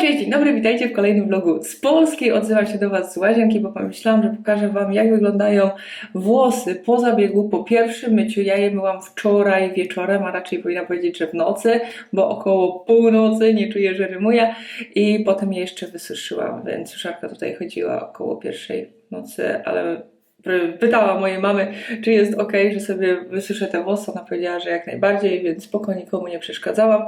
Cześć, dzień dobry, witajcie w kolejnym vlogu z Polski. Odzywam się do Was z łazienki, bo pomyślałam, że pokażę Wam, jak wyglądają włosy po zabiegu, po pierwszym myciu. Ja je myłam wczoraj wieczorem, a raczej powinna powiedzieć, że w nocy, bo około północy, nie czuję, że rymuję. I potem je jeszcze wysuszyłam, więc suszarka tutaj chodziła około pierwszej nocy, ale pytała mojej mamy, czy jest ok, że sobie wysuszę te włosy. Ona powiedziała, że jak najbardziej, więc spokojnie nikomu nie przeszkadzałam.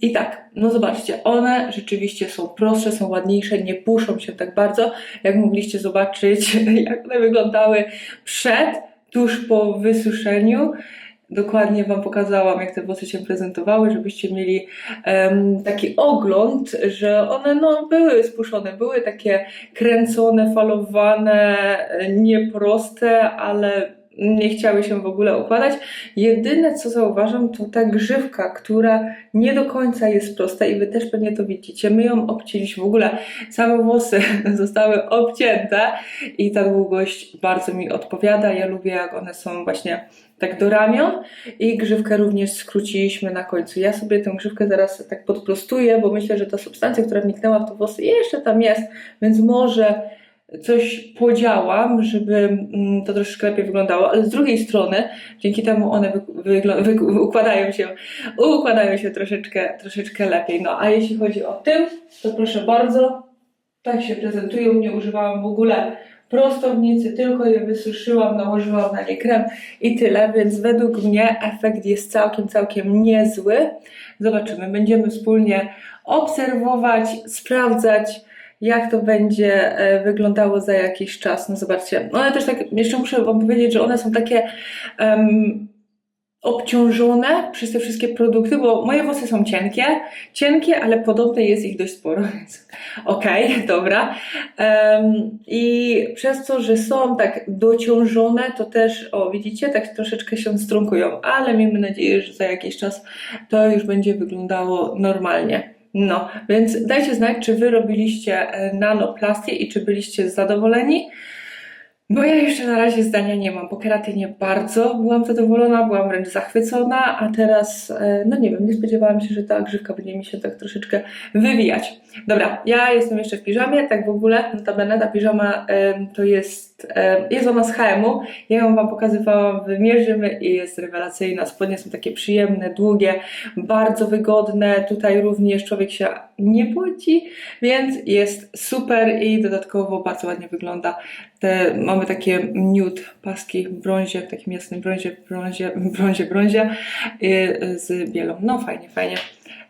I tak, no zobaczcie, one rzeczywiście są prostsze, są ładniejsze, nie puszą się tak bardzo, jak mogliście zobaczyć, jak one wyglądały przed, tuż po wysuszeniu. Dokładnie Wam pokazałam, jak te włosy się prezentowały, żebyście mieli em, taki ogląd, że one no, były spuszczone, były takie kręcone, falowane, nieproste, ale nie chciały się w ogóle układać. Jedyne co zauważam to ta grzywka, która nie do końca jest prosta i Wy też pewnie to widzicie. My ją obcięliśmy, w ogóle całe włosy zostały obcięte i ta długość bardzo mi odpowiada. Ja lubię jak one są właśnie tak do ramion i grzywkę również skróciliśmy na końcu. Ja sobie tę grzywkę zaraz tak podprostuję, bo myślę, że ta substancja, która wniknęła w te włosy jeszcze tam jest, więc może coś podziałam, żeby mm, to troszeczkę lepiej wyglądało, ale z drugiej strony dzięki temu one układają się, układają się troszeczkę, troszeczkę lepiej. No a jeśli chodzi o tym, to proszę bardzo, tak się prezentują, nie używałam w ogóle prostownicy, tylko je wysuszyłam, nałożyłam na nie krem i tyle, więc według mnie efekt jest całkiem, całkiem niezły. Zobaczymy, będziemy wspólnie obserwować, sprawdzać, jak to będzie e, wyglądało za jakiś czas. No zobaczcie, one też tak, jeszcze muszę Wam powiedzieć, że one są takie um, obciążone przez te wszystkie produkty, bo moje włosy są cienkie, cienkie, ale podobne jest ich dość sporo, okej, okay, dobra. Um, I przez to, że są tak dociążone, to też, o widzicie, tak troszeczkę się strunkują, ale miejmy nadzieję, że za jakiś czas to już będzie wyglądało normalnie. No, więc dajcie znać, czy wy robiliście e, nanoplastię i czy byliście zadowoleni. Bo ja jeszcze na razie zdania nie mam. Po keratynie bardzo byłam zadowolona, byłam wręcz zachwycona, a teraz, e, no nie wiem, nie spodziewałam się, że ta grzywka będzie mi się tak troszeczkę wywijać. Dobra, ja jestem jeszcze w piżamie, tak w ogóle, notabene ta piżama to jest, jest ona z HM-u, ja ją Wam pokazywałam, wymierzymy i jest rewelacyjna. Spodnie są takie przyjemne, długie, bardzo wygodne, tutaj również człowiek się nie błądzi, więc jest super i dodatkowo bardzo ładnie wygląda. Te, mamy takie nude paski w brązie, w takim jasnym brązie, brązie, brązie, brązie yy, z bielą. No fajnie, fajnie.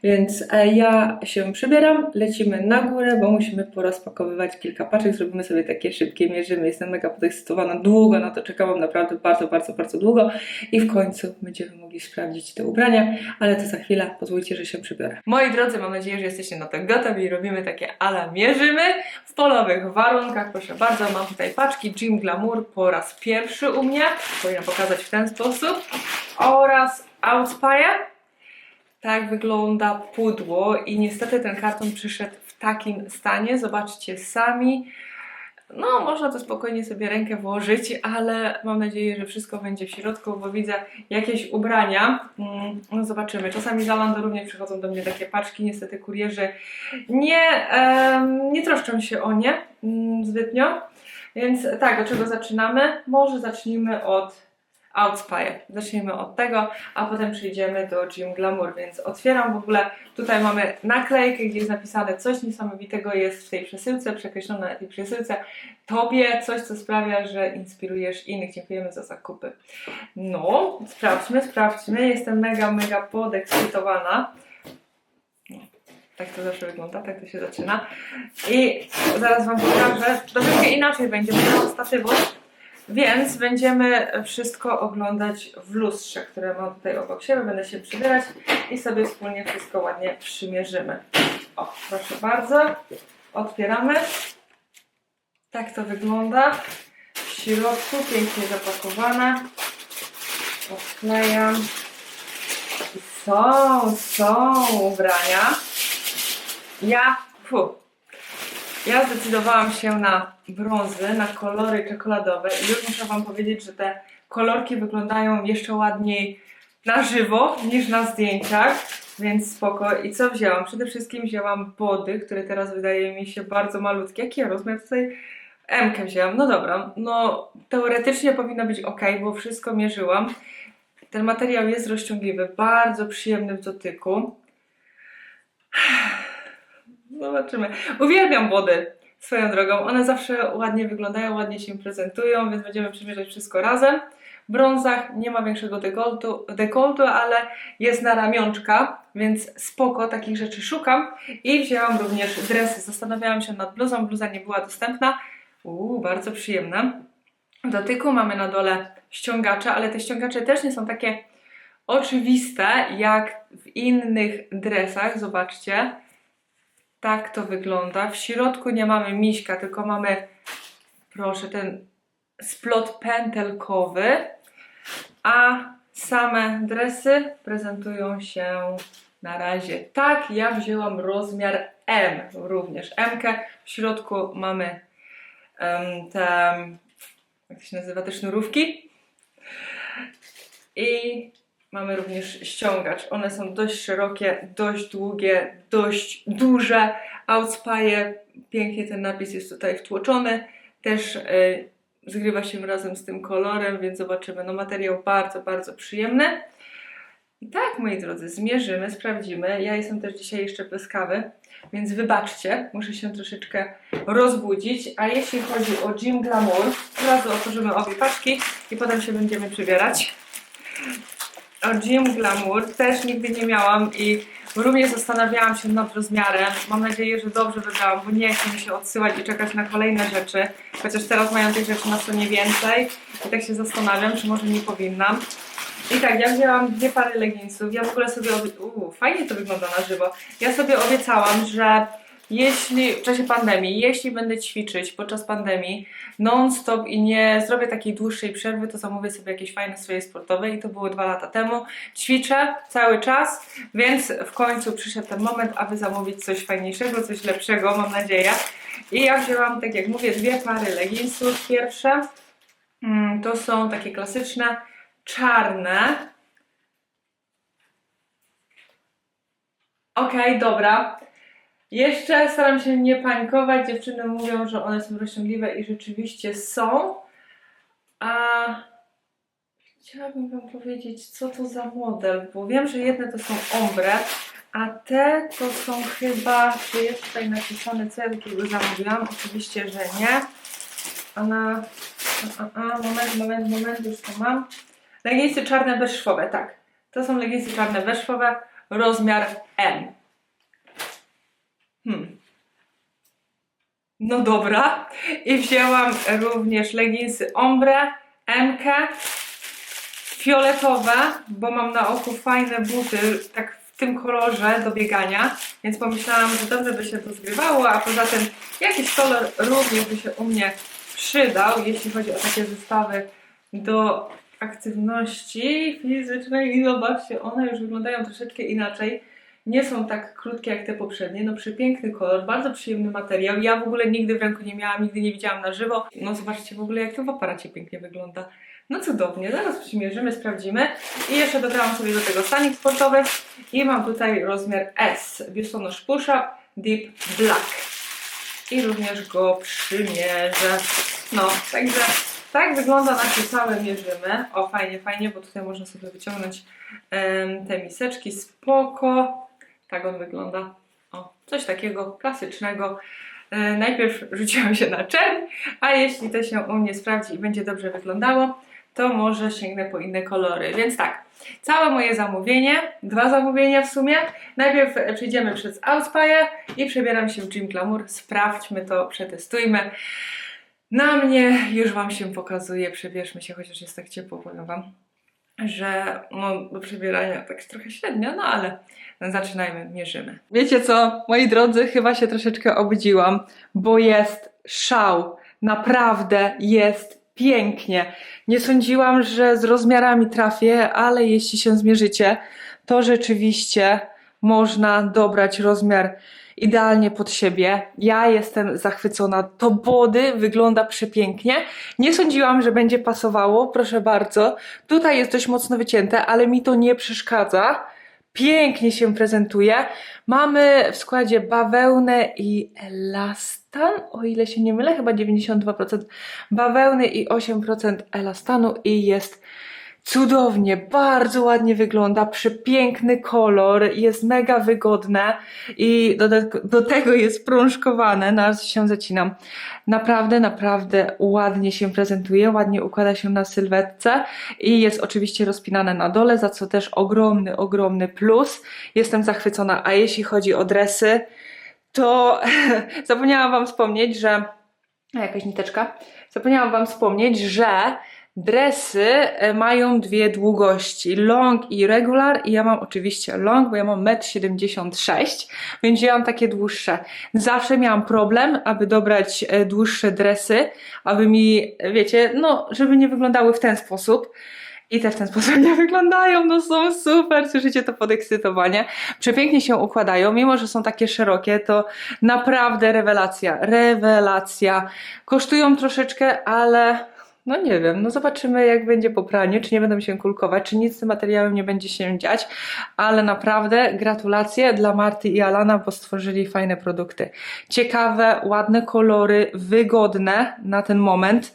Więc e, ja się przebieram, lecimy na górę, bo musimy porozpakowywać kilka paczek, zrobimy sobie takie szybkie mierzymy. Jestem mega podekscytowana, długo na to czekałam, naprawdę bardzo, bardzo, bardzo długo i w końcu będziemy mogli sprawdzić te ubrania, ale to za chwilę, pozwólcie, że się przebiorę. Moi drodzy, mam nadzieję, że jesteście na to gotowi i robimy takie ala mierzymy w polowych warunkach. Proszę bardzo, mam tutaj paczki Jim Glamour po raz pierwszy u mnie, powinna pokazać w ten sposób, oraz Outspire tak wygląda pudło i niestety ten karton przyszedł w takim stanie. Zobaczcie sami. No, można to spokojnie sobie rękę włożyć, ale mam nadzieję, że wszystko będzie w środku, bo widzę jakieś ubrania. Mm, no, zobaczymy. Czasami z Zalando również przychodzą do mnie takie paczki. Niestety kurierzy nie, nie troszczą się o nie um, zbytnio. Więc tak, do czego zaczynamy? Może zacznijmy od Outspire. Zacznijmy od tego, a potem przejdziemy do Gym Glamour, więc otwieram w ogóle, tutaj mamy naklejkę, gdzie jest napisane coś niesamowitego jest w tej przesyłce, przekreślone na tej przesyłce. Tobie coś, co sprawia, że inspirujesz innych. Dziękujemy za zakupy. No, sprawdźmy, sprawdźmy. Jestem mega, mega podekscytowana. Tak to zawsze wygląda, tak to się zaczyna. I zaraz Wam pokażę, troszeczkę inaczej będzie, bo statywu więc będziemy wszystko oglądać w lustrze, które mam tutaj obok siebie. Będę się przybierać i sobie wspólnie wszystko ładnie przymierzymy. O, proszę bardzo. Otwieramy. Tak to wygląda. W środku pięknie zapakowane. Odklejam. I są, są ubrania. Ja, fu, ja zdecydowałam się na brązy, na kolory czekoladowe i już muszę Wam powiedzieć, że te kolorki wyglądają jeszcze ładniej na żywo niż na zdjęciach. Więc spoko. I co wzięłam? Przede wszystkim wzięłam body, które teraz wydaje mi się bardzo malutkie. Jaki ja rozmiar tutaj? M wzięłam. No dobra, no teoretycznie powinno być ok, bo wszystko mierzyłam. Ten materiał jest rozciągliwy, bardzo przyjemny w dotyku. Zobaczymy. Uwielbiam body swoją drogą. One zawsze ładnie wyglądają, ładnie się prezentują, więc będziemy przymierzać wszystko razem. W brązach nie ma większego dekoltu, dekoltu, ale jest na ramionczka, więc spoko, takich rzeczy szukam. I wzięłam również dresy. Zastanawiałam się nad bluzą, bluza nie była dostępna. Uuu, bardzo przyjemna. W dotyku mamy na dole ściągacze, ale te ściągacze też nie są takie oczywiste jak w innych dresach. Zobaczcie. Tak to wygląda. W środku nie mamy miśka, tylko mamy, proszę, ten splot pętelkowy, a same dresy prezentują się na razie tak. Ja wzięłam rozmiar M również. M w środku mamy em, te, jak się nazywa, te sznurówki. I mamy również ściągacz. One są dość szerokie, dość długie, dość duże. Outspaje, pięknie ten napis jest tutaj wtłoczony. Też y, zgrywa się razem z tym kolorem, więc zobaczymy. No materiał bardzo, bardzo przyjemny. I tak, moi drodzy, zmierzymy, sprawdzimy. Ja jestem też dzisiaj jeszcze bez kawy, więc wybaczcie, muszę się troszeczkę rozbudzić. A jeśli chodzi o Gym Glamour, od razu otworzymy obie paczki i potem się będziemy przybierać. O Gym Glamour też nigdy nie miałam i również zastanawiałam się nad rozmiarem. Mam nadzieję, że dobrze wybrałam, bo nie chcę się odsyłać i czekać na kolejne rzeczy. Chociaż teraz mają tych rzeczy na stronie więcej i tak się zastanawiam, czy może nie powinnam. I tak, ja wzięłam dwie pary leginsów. Ja w ogóle sobie obie... Uuu, fajnie to wygląda na żywo. Ja sobie obiecałam, że jeśli w czasie pandemii, jeśli będę ćwiczyć podczas pandemii non-stop i nie zrobię takiej dłuższej przerwy, to zamówię sobie jakieś fajne swoje sportowe i to było dwa lata temu. Ćwiczę cały czas, więc w końcu przyszedł ten moment, aby zamówić coś fajniejszego, coś lepszego, mam nadzieję. I ja wzięłam, tak jak mówię, dwie pary leginsów. Pierwsze mm, to są takie klasyczne, czarne. Okej, dobra. Jeszcze staram się nie panikować. Dziewczyny mówią, że one są rozciągliwe i rzeczywiście są. A chciałabym Wam powiedzieć, co to za model, bo wiem, że jedne to są ombre, a te to są chyba, czy jest tutaj napisane, co ja takiego zamówiłam? Oczywiście, że nie. A na... A, a, moment, moment, moment, już to mam. Leginsy czarne bezszwowe, tak. To są leginsy czarne bezszwowe, rozmiar M. Hmm. No dobra. I wzięłam również leginsy ombre, MK, fioletowe, bo mam na oku fajne buty, tak w tym kolorze do biegania, więc pomyślałam, że dobrze by się to zgrywało, a poza tym jakiś kolor również by się u mnie przydał, jeśli chodzi o takie zestawy do aktywności fizycznej i zobaczcie, one już wyglądają troszeczkę inaczej. Nie są tak krótkie jak te poprzednie. No przepiękny kolor, bardzo przyjemny materiał. Ja w ogóle nigdy w ręku nie miałam, nigdy nie widziałam na żywo. No zobaczcie w ogóle jak to w aparacie pięknie wygląda. No cudownie, zaraz przymierzymy, sprawdzimy. I jeszcze dobrałam sobie do tego stanik sportowy i mam tutaj rozmiar S. Biustonosz Push-Up Deep Black. I również go przymierzę. No, także tak wygląda nasze całe mierzymy. O, fajnie, fajnie, bo tutaj można sobie wyciągnąć em, te miseczki. Spoko. Tak on wygląda. O, coś takiego klasycznego. E, najpierw rzuciłam się na czerń, a jeśli to się u mnie sprawdzi i będzie dobrze wyglądało, to może sięgnę po inne kolory. Więc tak, całe moje zamówienie, dwa zamówienia w sumie. Najpierw przejdziemy przez Outspire i przebieram się w Gym Glamour. Sprawdźmy to, przetestujmy. Na mnie już Wam się pokazuje, przebierzmy się, chociaż jest tak ciepło, powiem Wam, że no, do przebierania tak trochę średnio, no ale zaczynajmy, mierzymy. Wiecie co, moi drodzy, chyba się troszeczkę obudziłam, bo jest szał. Naprawdę jest pięknie. Nie sądziłam, że z rozmiarami trafię, ale jeśli się zmierzycie, to rzeczywiście można dobrać rozmiar idealnie pod siebie. Ja jestem zachwycona. To body wygląda przepięknie. Nie sądziłam, że będzie pasowało, proszę bardzo. Tutaj jest dość mocno wycięte, ale mi to nie przeszkadza. Pięknie się prezentuje. Mamy w składzie bawełnę i elastan, o ile się nie mylę, chyba 92% bawełny i 8% elastanu i jest cudownie, bardzo ładnie wygląda, przepiękny kolor, jest mega wygodne i do, do tego jest prążkowane, na razie się zacinam. Naprawdę, naprawdę ładnie się prezentuje, ładnie układa się na sylwetce i jest oczywiście rozpinane na dole, za co też ogromny, ogromny plus. Jestem zachwycona, a jeśli chodzi o dresy, to zapomniałam Wam wspomnieć, że... A, jakaś niteczka. Zapomniałam Wam wspomnieć, że Dresy e, mają dwie długości, long i regular i ja mam oczywiście long, bo ja mam 1,76 m, więc ja mam takie dłuższe. Zawsze miałam problem, aby dobrać e, dłuższe dresy, aby mi, wiecie, no, żeby nie wyglądały w ten sposób. I te w ten sposób nie wyglądają, no są super, słyszycie to podekscytowanie. Przepięknie się układają, mimo że są takie szerokie, to naprawdę rewelacja, rewelacja. Kosztują troszeczkę, ale no nie wiem, no zobaczymy jak będzie po praniu, czy nie będą się kulkować, czy nic z tym materiałem nie będzie się dziać, ale naprawdę gratulacje dla Marty i Alana, bo stworzyli fajne produkty. Ciekawe, ładne kolory, wygodne na ten moment.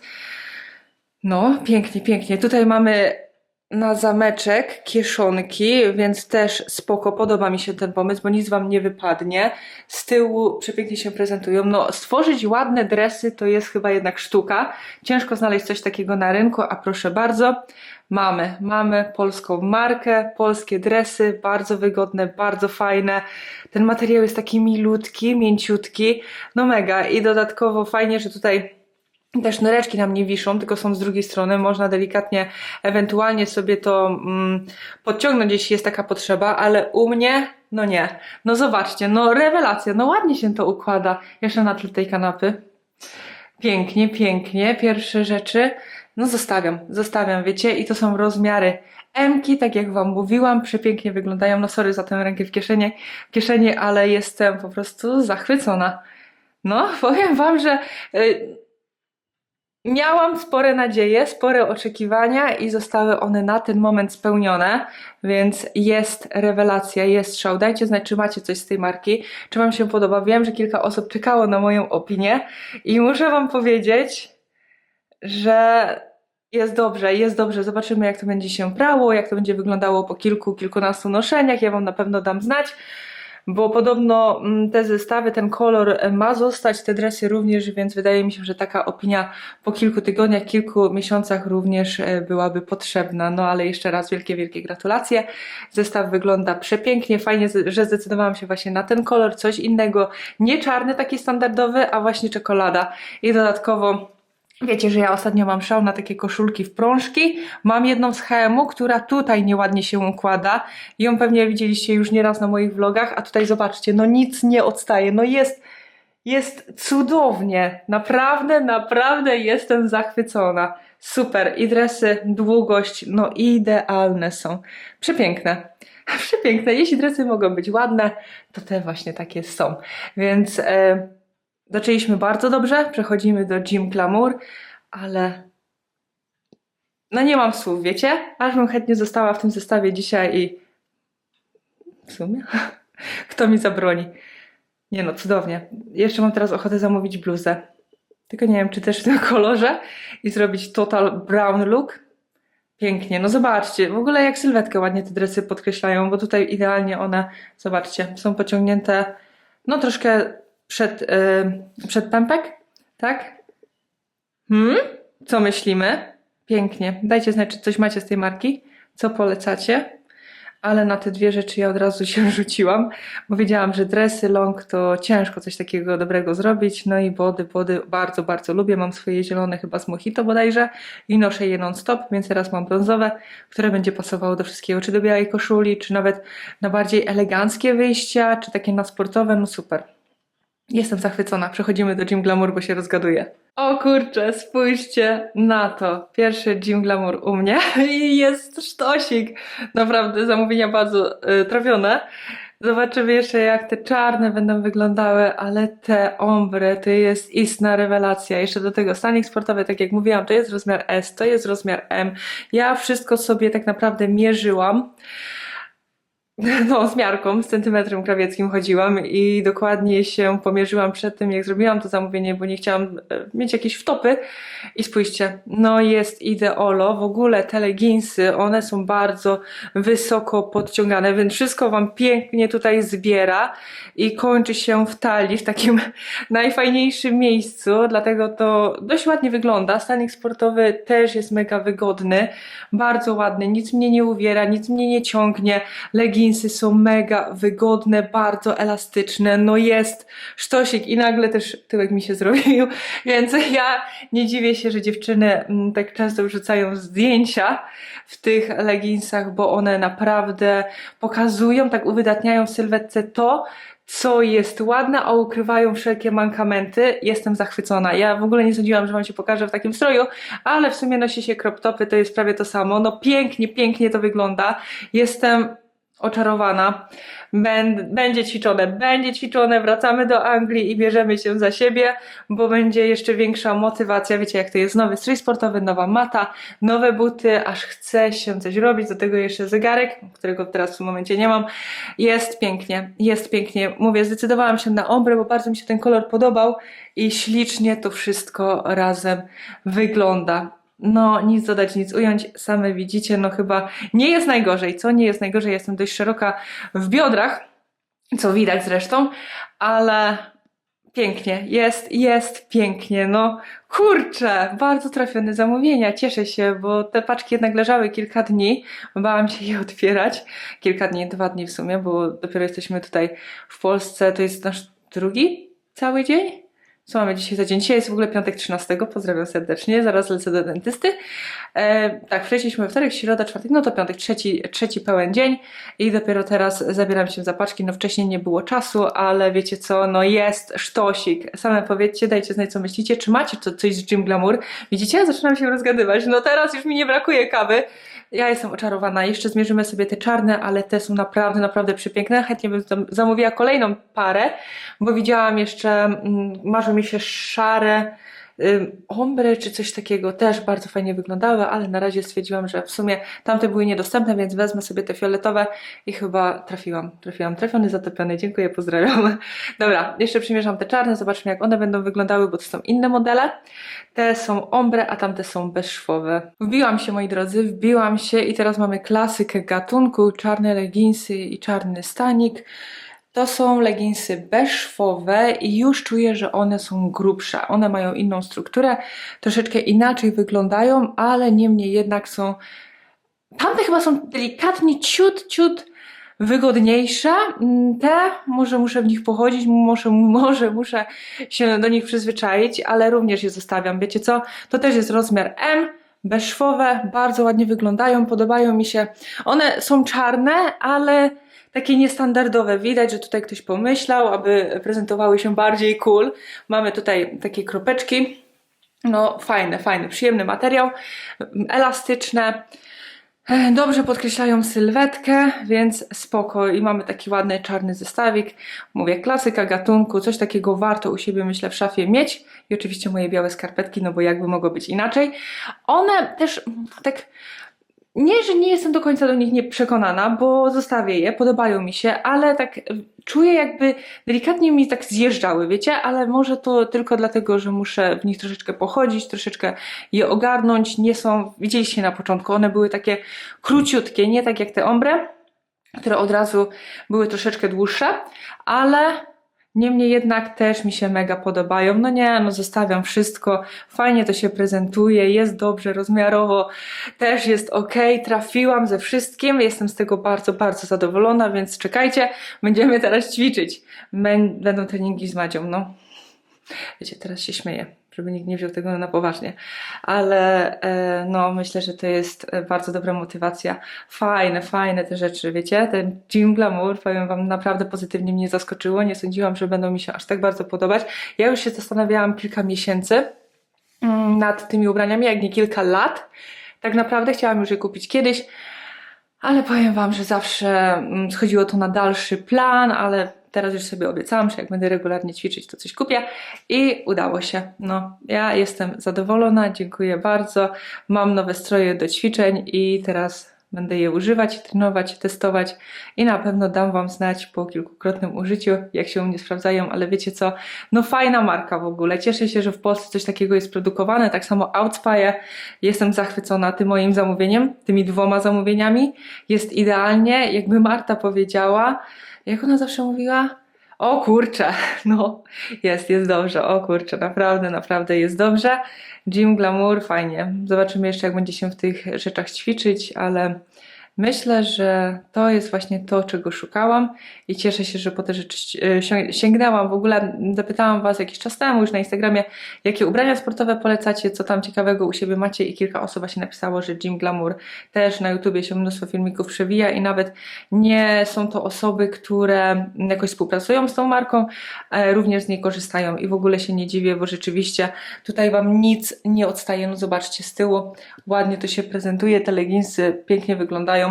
No, pięknie, pięknie. Tutaj mamy na zameczek kieszonki, więc też spoko, podoba mi się ten pomysł, bo nic Wam nie wypadnie. Z tyłu przepięknie się prezentują. No, stworzyć ładne dresy to jest chyba jednak sztuka. Ciężko znaleźć coś takiego na rynku, a proszę bardzo, mamy. Mamy polską markę, polskie dresy, bardzo wygodne, bardzo fajne. Ten materiał jest taki milutki, mięciutki, no mega. I dodatkowo fajnie, że tutaj te sznureczki nam nie wiszą, tylko są z drugiej strony. Można delikatnie, ewentualnie sobie to mm, podciągnąć, jeśli jest taka potrzeba, ale u mnie, no nie. No zobaczcie, no rewelacja, no ładnie się to układa. Jeszcze na tle tej kanapy. Pięknie, pięknie. Pierwsze rzeczy, no zostawiam, zostawiam, wiecie, i to są rozmiary M-ki, tak jak Wam mówiłam, przepięknie wyglądają. No sorry za tę rękę w kieszeni, w kieszeni ale jestem po prostu zachwycona. No, powiem Wam, że... Yy, Miałam spore nadzieje, spore oczekiwania i zostały one na ten moment spełnione, więc jest rewelacja, jest szał. Dajcie znać, czy macie coś z tej marki, czy Wam się podoba. Wiem, że kilka osób czekało na moją opinię i muszę Wam powiedzieć, że jest dobrze, jest dobrze. Zobaczymy, jak to będzie się prało, jak to będzie wyglądało po kilku, kilkunastu noszeniach. Ja Wam na pewno dam znać bo podobno mm, te zestawy, ten kolor e, ma zostać, te dresy również, więc wydaje mi się, że taka opinia po kilku tygodniach, kilku miesiącach również e, byłaby potrzebna. No ale jeszcze raz wielkie, wielkie gratulacje. Zestaw wygląda przepięknie, fajnie, że zdecydowałam się właśnie na ten kolor, coś innego, nie czarny taki standardowy, a właśnie czekolada. I dodatkowo Wiecie, że ja ostatnio mam szał na takie koszulki w prążki. Mam jedną z HM-u, która tutaj nieładnie się układa. Ją pewnie widzieliście już nieraz na moich vlogach, a tutaj zobaczcie, no nic nie odstaje. No jest, jest cudownie. Naprawdę, naprawdę jestem zachwycona. Super. I dresy, długość, no idealne są. Przepiękne. Przepiękne. Jeśli dresy mogą być ładne, to te właśnie takie są. Więc... E, Zaczęliśmy bardzo dobrze, przechodzimy do Gym Glamour, ale no nie mam słów, wiecie? Aż bym chętnie została w tym zestawie dzisiaj i w sumie kto mi zabroni? Nie no, cudownie. Jeszcze mam teraz ochotę zamówić bluzę. Tylko nie wiem, czy też w tym kolorze i zrobić total brown look. Pięknie, no zobaczcie, w ogóle jak sylwetkę ładnie te dresy podkreślają, bo tutaj idealnie one, zobaczcie, są pociągnięte, no troszkę przed, yy, przed pępek, tak? Hmm? Co myślimy? Pięknie. Dajcie znać, czy coś macie z tej marki, co polecacie. Ale na te dwie rzeczy ja od razu się rzuciłam, bo wiedziałam, że dresy, long to ciężko coś takiego dobrego zrobić. No i body, body bardzo, bardzo lubię. Mam swoje zielone chyba z mojito bodajże i noszę je non-stop, więc teraz mam brązowe, które będzie pasowało do wszystkiego, czy do białej koszuli, czy nawet na bardziej eleganckie wyjścia, czy takie na sportowe, no super. Jestem zachwycona. Przechodzimy do Gym Glamour, bo się rozgaduję. O kurczę, spójrzcie na to. Pierwszy Gym Glamour u mnie i jest sztosik. Naprawdę zamówienia bardzo y, trafione. Zobaczymy jeszcze jak te czarne będą wyglądały, ale te ombre to jest istna rewelacja. Jeszcze do tego stanik sportowy, tak jak mówiłam, to jest rozmiar S, to jest rozmiar M. Ja wszystko sobie tak naprawdę mierzyłam. no, z miarką, z centymetrem krawieckim chodziłam i dokładnie się pomierzyłam przed tym, jak zrobiłam to zamówienie, bo nie chciałam e, mieć jakieś wtopy. I spójrzcie, no jest ideolo. W ogóle te leginsy, one są bardzo wysoko podciągane, więc wszystko Wam pięknie tutaj zbiera i kończy się w talii, w takim najfajniejszym miejscu, dlatego to dość ładnie wygląda. Stanik sportowy też jest mega wygodny, bardzo ładny, nic mnie nie uwiera, nic mnie nie ciągnie. Leginsy są mega wygodne, bardzo elastyczne, no jest sztosik i nagle też tyłek mi się zrobił, więc ja nie dziwię się, że dziewczyny mm, tak często wrzucają zdjęcia w tych leginsach, bo one naprawdę pokazują, tak uwydatniają w sylwetce to, co jest ładne, a ukrywają wszelkie mankamenty. Jestem zachwycona. Ja w ogóle nie sądziłam, że Wam się pokażę w takim stroju, ale w sumie nosi się crop topy, to jest prawie to samo. No pięknie, pięknie to wygląda. Jestem oczarowana. Bę- Będzie ćwiczone, będzie ćwiczone, wracamy do Anglii i bierzemy się za siebie, bo będzie jeszcze większa motywacja. Wiecie, jak to jest nowy strój sportowy, nowa mata, nowe buty, aż chce się coś robić. Do tego jeszcze zegarek, którego teraz w tym momencie nie mam. Jest pięknie, jest pięknie. Mówię, zdecydowałam się na ombre, bo bardzo mi się ten kolor podobał i ślicznie to wszystko razem wygląda. No, nic dodać, nic ująć, same widzicie, no chyba nie jest najgorzej, co? Nie jest najgorzej, jestem dość szeroka w biodrach, co widać zresztą, ale pięknie, jest, jest pięknie, no kurczę, bardzo trafione zamówienia, cieszę się, bo te paczki jednak leżały kilka dni, bałam się je otwierać, kilka dni, dwa dni w sumie, bo dopiero jesteśmy tutaj w Polsce, to jest nasz drugi cały dzień? Co mamy dzisiaj za dzień? Dzisiaj jest w ogóle piątek 13, pozdrawiam serdecznie, zaraz lecę do dentysty. E, tak, wcześniej we wtorek, środa, czwartek, no to piątek, trzeci, trzeci pełen dzień i dopiero teraz zabieram się za paczki. No wcześniej nie było czasu, ale wiecie co, no jest sztosik. Same powiedzcie, dajcie znać co myślicie, czy macie to coś z Gym Glamour? Widzicie? Zaczynam się rozgadywać. No teraz już mi nie brakuje kawy. Ja jestem oczarowana. Jeszcze zmierzymy sobie te czarne, ale te są naprawdę, naprawdę przepiękne. Chętnie bym zam- zamówiła kolejną parę, bo widziałam jeszcze, mm, marzą mi się szare, ombre czy coś takiego. Też bardzo fajnie wyglądały, ale na razie stwierdziłam, że w sumie tamte były niedostępne, więc wezmę sobie te fioletowe i chyba trafiłam. Trafiłam. Trafiony, zatopiony. Dziękuję, pozdrawiam. Dobra, jeszcze przymierzam te czarne, zobaczmy jak one będą wyglądały, bo to są inne modele. Te są ombre, a tamte są bezszwowe. Wbiłam się, moi drodzy, wbiłam się i teraz mamy klasykę gatunku, czarne leginsy i czarny stanik. To są leginsy bezszwowe i już czuję, że one są grubsze. One mają inną strukturę, troszeczkę inaczej wyglądają, ale niemniej jednak są... Tamte chyba są delikatnie ciut, ciut wygodniejsze. Mm, Te może muszę w nich pochodzić, może, może muszę się do nich przyzwyczaić, ale również je zostawiam. Wiecie co? To też jest rozmiar M, bezszwowe, bardzo ładnie wyglądają, podobają mi się. One są czarne, ale takie niestandardowe. Widać, że tutaj ktoś pomyślał, aby prezentowały się bardziej cool. Mamy tutaj takie kropeczki. No, fajne, fajny, przyjemny materiał, elastyczne. Dobrze podkreślają sylwetkę, więc spoko. I mamy taki ładny czarny zestawik. Mówię, klasyka gatunku, coś takiego warto u siebie, myślę, w szafie mieć. I oczywiście moje białe skarpetki, no bo jakby mogło być inaczej. One też tak. Nie, że nie jestem do końca do nich nie przekonana, bo zostawię je, podobają mi się, ale tak e, czuję jakby delikatnie mi tak zjeżdżały, wiecie? Ale może to tylko dlatego, że muszę w nich troszeczkę pochodzić, troszeczkę je ogarnąć. Nie są, widzieliście na początku, one były takie króciutkie, nie tak jak te ombre, które od razu były troszeczkę dłuższe, ale niemniej jednak też mi się mega podobają. No nie, no zostawiam wszystko, fajnie to się prezentuje, jest dobrze, rozmiarowo też jest ok, trafiłam ze wszystkim, jestem z tego bardzo, bardzo zadowolona, więc czekajcie, będziemy teraz ćwiczyć. Będą treningi z Madzią, no. Wiecie, teraz się śmieję, żeby nikt nie wziął tego na poważnie, ale e, no myślę, że to jest e, bardzo dobra motywacja. Fajne, fajne te rzeczy, wiecie, ten Gym Glamour, powiem wam, naprawdę pozytywnie mnie zaskoczyło, nie sądziłam, że będą mi się aż tak bardzo podobać. Ja już się zastanawiałam kilka miesięcy mm, nad tymi ubraniami, jak nie kilka lat. Tak naprawdę chciałam już je kupić kiedyś, ale powiem Wam, że zawsze mm, schodziło to na dalszy plan, ale teraz już sobie obiecałam, że jak będę regularnie ćwiczyć, to coś kupię i udało się. No, ja jestem zadowolona, dziękuję bardzo. Mam nowe stroje do ćwiczeń i teraz Będę je używać, trenować, testować i na pewno dam Wam znać po kilkukrotnym użyciu, jak się u mnie sprawdzają, ale wiecie co, no fajna marka w ogóle. Cieszę się, że w Polsce coś takiego jest produkowane, tak samo Outspire. Jestem zachwycona tym moim zamówieniem, tymi dwoma zamówieniami. Jest idealnie, jakby Marta powiedziała, jak ona zawsze mówiła? O kurczę, no jest, jest dobrze, o kurczę, naprawdę, naprawdę jest dobrze. Gym Glamour, fajnie. Zobaczymy jeszcze, jak będzie się w tych rzeczach ćwiczyć, ale myślę, że to jest właśnie to, czego szukałam i cieszę się, że po te rzeczy e, sięg- sięgnęłam. W ogóle zapytałam Was jakiś czas temu już na Instagramie, jakie ubrania sportowe polecacie, co tam ciekawego u siebie macie i kilka osób właśnie napisało, że Gym Glamour też na YouTubie się mnóstwo filmików przewija i nawet nie są to osoby, które jakoś współpracują z tą marką, e, również z niej korzystają i w ogóle się nie dziwię, bo rzeczywiście tutaj Wam nic nie odstaje. No zobaczcie z tyłu, ładnie to się prezentuje, te leginsy pięknie wyglądają.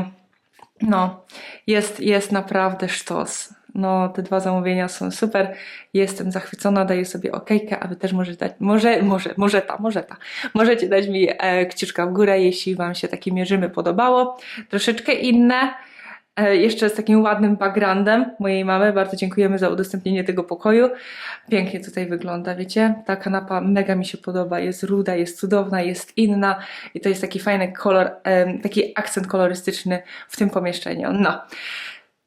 No, jest, jest naprawdę sztos. No, te dwa zamówienia są super. Jestem zachwycona, daję sobie okejkę, aby też może dać, może, może, może ta, może ta. Możecie dać mi e, w górę, jeśli Wam się takie mierzymy podobało. Troszeczkę inne, jeszcze z takim ładnym backgroundem mojej mamy. Bardzo dziękujemy za udostępnienie tego pokoju. Pięknie tutaj wygląda, wiecie? Ta kanapa mega mi się podoba. Jest ruda, jest cudowna, jest inna i to jest taki fajny kolor, taki akcent kolorystyczny w tym pomieszczeniu. No.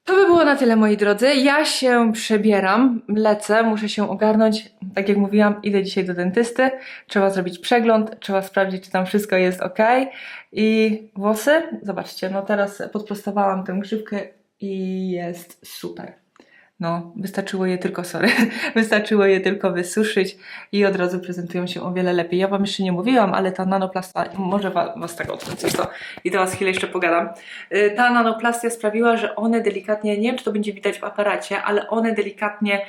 To by było na tyle, moi drodzy. Ja się przebieram, lecę, muszę się ogarnąć. Tak jak mówiłam, idę dzisiaj do dentysty. Trzeba zrobić przegląd, trzeba sprawdzić, czy tam wszystko jest ok. I włosy, zobaczcie, no teraz podprostowałam tę grzywkę i jest super. No, wystarczyło je tylko, sorry, wystarczyło je tylko wysuszyć i od razu prezentują się o wiele lepiej. Ja Wam jeszcze nie mówiłam, ale ta nanoplasta, może wa, Was tak odkręcę to i Was chwilę jeszcze pogadam. Y, Ta nanoplastia sprawiła, że one delikatnie, nie wiem czy to będzie widać w aparacie, ale one delikatnie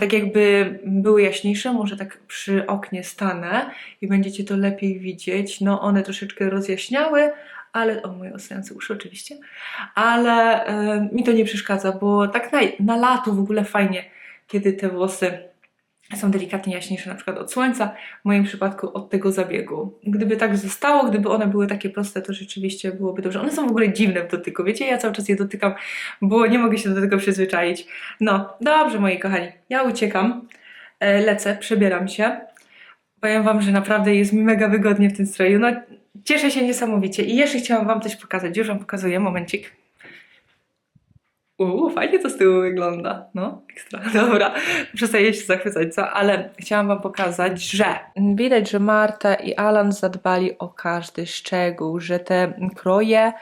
tak jakby były jaśniejsze, może tak przy oknie stanę i będziecie to lepiej widzieć. No one troszeczkę rozjaśniały, ale, o moje ostające uszy oczywiście, ale em, mi to nie przeszkadza, bo tak na, na lato w ogóle fajnie, kiedy te włosy są delikatnie jaśniejsze, na przykład od słońca, w moim przypadku od tego zabiegu. Gdyby tak zostało, gdyby one były takie proste, to rzeczywiście byłoby dobrze. One są w ogóle dziwne w dotyku, wiecie, ja cały czas je dotykam, bo nie mogę się do tego przyzwyczaić. No, dobrze moi kochani, ja uciekam, e, lecę, przebieram się. Powiem Wam, że naprawdę jest mi mega wygodnie w tym stroju. No, cieszę się niesamowicie. I jeszcze chciałam Wam coś pokazać. Już Wam pokazuję, momencik. Uuu, fajnie to z tyłu wygląda. No, ekstra. Dobra, przestaję się zachwycać, co? Ale chciałam Wam pokazać, że widać, że Marta i Alan zadbali o każdy szczegół, że te kroje,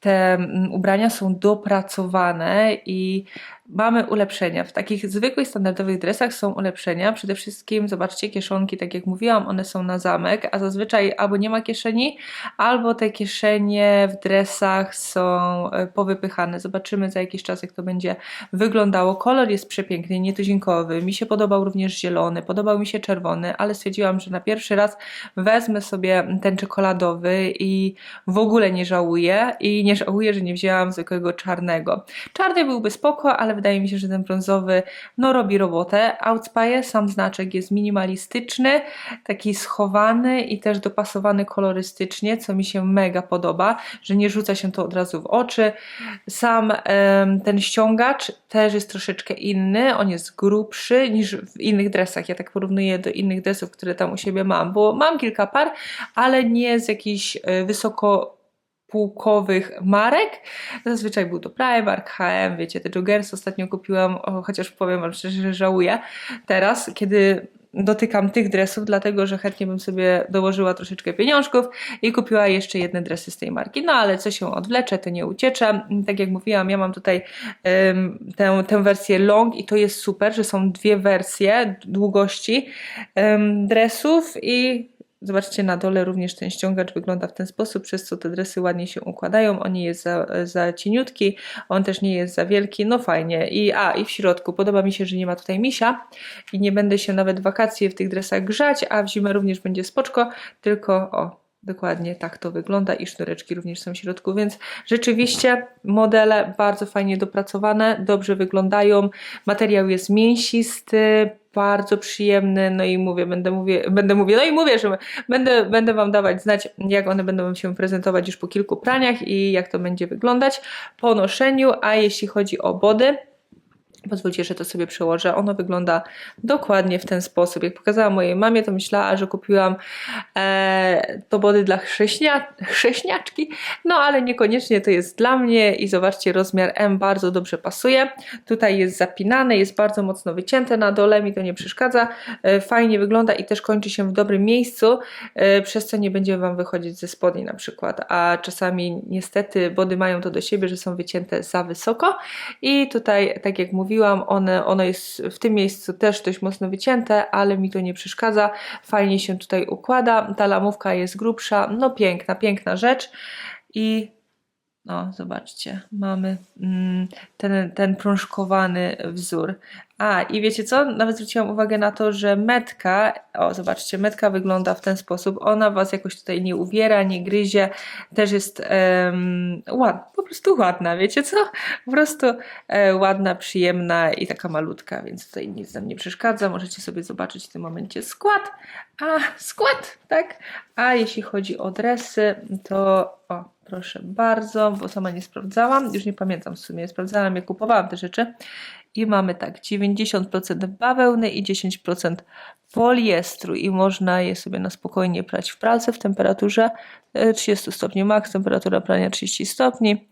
te mm, ubrania są dopracowane i mamy ulepszenia. W takich zwykłych, standardowych dresach są ulepszenia. Przede wszystkim, zobaczcie, kieszonki, tak jak mówiłam, one są na zamek, a zazwyczaj albo nie ma kieszeni, albo te kieszenie w dresach są e, powypychane. Zobaczymy za jakiś czas, jak to będzie wyglądało. Kolor jest przepiękny, nietuzinkowy. Mi się podobał również zielony, podobał mi się czerwony, ale stwierdziłam, że na pierwszy raz wezmę sobie ten czekoladowy i w ogóle nie żałuję i nie żałuję, że nie wzięłam zwykłego czarnego. Czarny byłby spoko, ale wydaje mi się, że ten brązowy no robi robotę. Outspire, sam znaczek jest minimalistyczny, taki schowany i też dopasowany kolorystycznie, co mi się mega podoba, że nie rzuca się to od razu w oczy. Sam ten ściągacz też jest troszeczkę inny, on jest grubszy niż w innych dresach. Ja tak porównuję do innych dresów, które tam u siebie mam, bo mam kilka par, ale nie z jakichś e, wysoko półkowych marek. Zazwyczaj był to Primark, H&M, wiecie, te joggers ostatnio kupiłam, o, chociaż powiem wam szczerze, że żałuję. Teraz, kiedy dotykam tych dresów, dlatego że chętnie bym sobie dołożyła troszeczkę pieniążków i kupiła jeszcze jedne dresy z tej marki. No ale co się odwlecze, to nie uciecze. Tak jak mówiłam, ja mam tutaj em, tę, tę wersję long i to jest super, że są dwie wersje długości em, dresów i Zobaczcie na dole również ten ściągacz wygląda w ten sposób, przez co te dresy ładnie się układają. On nie jest za, za cieniutki, on też nie jest za wielki. No fajnie. I a i w środku podoba mi się, że nie ma tutaj misia i nie będę się nawet wakacje w tych dresach grzać, a w zimę również będzie spoczko, tylko o Dokładnie tak to wygląda i sznureczki również są w środku, więc rzeczywiście modele bardzo fajnie dopracowane, dobrze wyglądają. Materiał jest mięsisty, bardzo przyjemny, no i mówię, będę mówię, będę mówię, no i mówię, że będę, będę Wam dawać znać, jak one będą się prezentować już po kilku praniach i jak to będzie wyglądać po noszeniu, a jeśli chodzi o body, Pozwólcie, że to sobie przełożę. Ono wygląda dokładnie w ten sposób. Jak pokazałam mojej mamie, to myślała, że kupiłam e, to body dla chrześnia, chrześniaczki, no ale niekoniecznie to jest dla mnie i zobaczcie, rozmiar M bardzo dobrze pasuje. Tutaj jest zapinane, jest bardzo mocno wycięte na dole, mi to nie przeszkadza. E, fajnie wygląda i też kończy się w dobrym miejscu, e, przez co nie będzie Wam wychodzić ze spodni na przykład, a czasami niestety body mają to do siebie, że są wycięte za wysoko i tutaj, tak jak mówiłam, one, ono jest w tym miejscu też dość mocno wycięte, ale mi to nie przeszkadza. Fajnie się tutaj układa. Ta lamówka jest grubsza. No piękna, piękna rzecz. I no, zobaczcie, mamy mm, ten, ten prążkowany wzór. A, i wiecie co? Nawet zwróciłam uwagę na to, że metka, o zobaczcie, metka wygląda w ten sposób. Ona Was jakoś tutaj nie uwiera, nie gryzie, też jest um, ładna, po prostu ładna, wiecie co? Po prostu e, ładna, przyjemna i taka malutka, więc tutaj nic nam nie przeszkadza. Możecie sobie zobaczyć w tym momencie skład. A, skład, tak? A jeśli chodzi o dresy, to o, proszę bardzo, bo sama nie sprawdzałam, już nie pamiętam w sumie, sprawdzałam, jak kupowałam te rzeczy. I mamy tak, 90% bawełny i 10% poliestru. I można je sobie na spokojnie prać w pralce w temperaturze e, 30 stopni max, temperatura prania 30 stopni.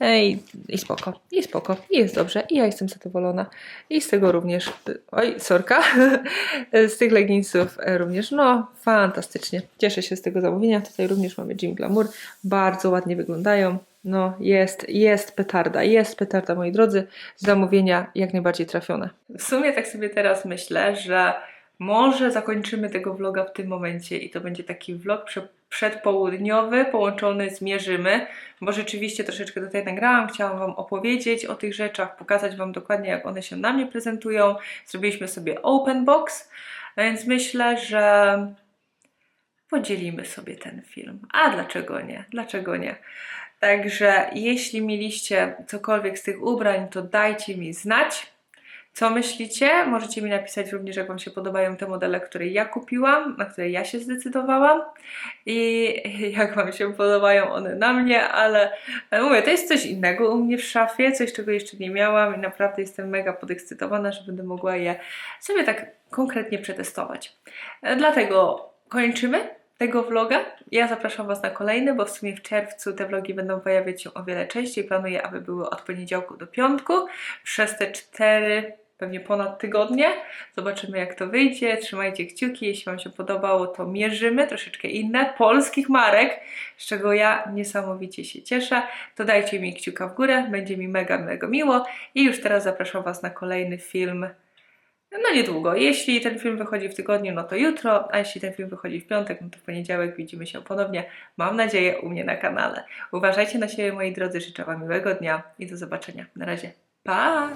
E, i, i spoko, i spoko, i jest dobrze i ja jestem zadowolona. I z tego również, oj, sorka, z tych leginsów e, również, no fantastycznie, cieszę się z tego zamówienia, tutaj również mamy Jim Glamour, bardzo ładnie wyglądają, no jest, jest petarda, jest petarda moi drodzy, zamówienia jak najbardziej trafione. W sumie tak sobie teraz myślę, że może zakończymy tego vloga w tym momencie i to będzie taki vlog prze- przedpołudniowy połączony z Mierzymy, bo rzeczywiście troszeczkę tutaj nagrałam, chciałam Wam opowiedzieć o tych rzeczach, pokazać Wam dokładnie jak one się na mnie prezentują. Zrobiliśmy sobie open box, więc myślę, że podzielimy sobie ten film. A dlaczego nie? Dlaczego nie? Także jeśli mieliście cokolwiek z tych ubrań, to dajcie mi znać. Co myślicie? Możecie mi napisać również, jak Wam się podobają te modele, które ja kupiłam, na które ja się zdecydowałam i jak Wam się podobają one na mnie, ale mówię, to jest coś innego u mnie w szafie, coś czego jeszcze nie miałam i naprawdę jestem mega podekscytowana, że będę mogła je sobie tak konkretnie przetestować. Dlatego kończymy tego vloga. Ja zapraszam Was na kolejny, bo w sumie w czerwcu te vlogi będą pojawiać się o wiele częściej. Planuję, aby były od poniedziałku do piątku przez te cztery, pewnie ponad tygodnie. Zobaczymy, jak to wyjdzie. Trzymajcie kciuki. Jeśli Wam się podobało, to mierzymy troszeczkę inne polskich marek, z czego ja niesamowicie się cieszę. To dajcie mi kciuka w górę, będzie mi mega, mega miło. I już teraz zapraszam Was na kolejny film. No niedługo. Jeśli ten film wychodzi w tygodniu, no to jutro, a jeśli ten film wychodzi w piątek, no to w poniedziałek widzimy się ponownie. Mam nadzieję u mnie na kanale. Uważajcie na siebie, moi drodzy. Życzę Wam miłego dnia i do zobaczenia. Na razie. Pa!